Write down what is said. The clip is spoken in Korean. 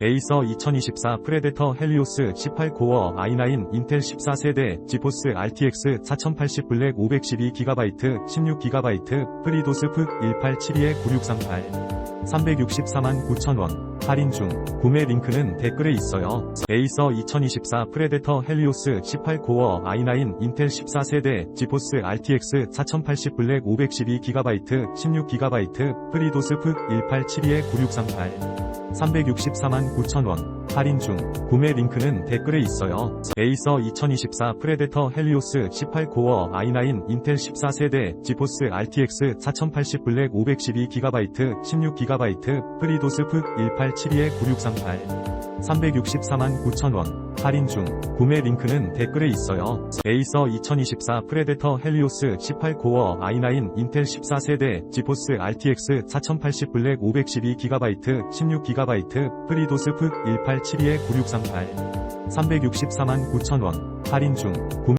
에이서 2024 프레데터 헬리오스 18 코어 i9 인텔 14세대 지포스 RTX 4080 블랙 512GB 16GB 프리도스 프 1872에 9638 364만 9천원. 할인 중. 구매 링크는 댓글에 있어요. 에이서 2024 프레데터 헬리오스 18 코어 i9 인텔 14세대 지포스 RTX 4080 블랙 512GB 16GB 프리도스 프 1872에 9638 364만 9천원. 할인 중 구매 링크는 댓글에 있어요. 에이서 2024 프레데터 헬리오스 18 코어 i9 인텔 14세대 지포스 RTX 4080 블랙 512GB 16GB 프리도스 프 1872에 9638 364만 9천원 할인 중. 구매 링크는 댓글에 있어요. 에이서 2024 프레데터 헬리오스 18 코어 i9 인텔 14세대 지포스 RTX 4080 블랙 512GB 16GB 프리도스 프 1872에 9638 364만 9천원. 할인 중. 구매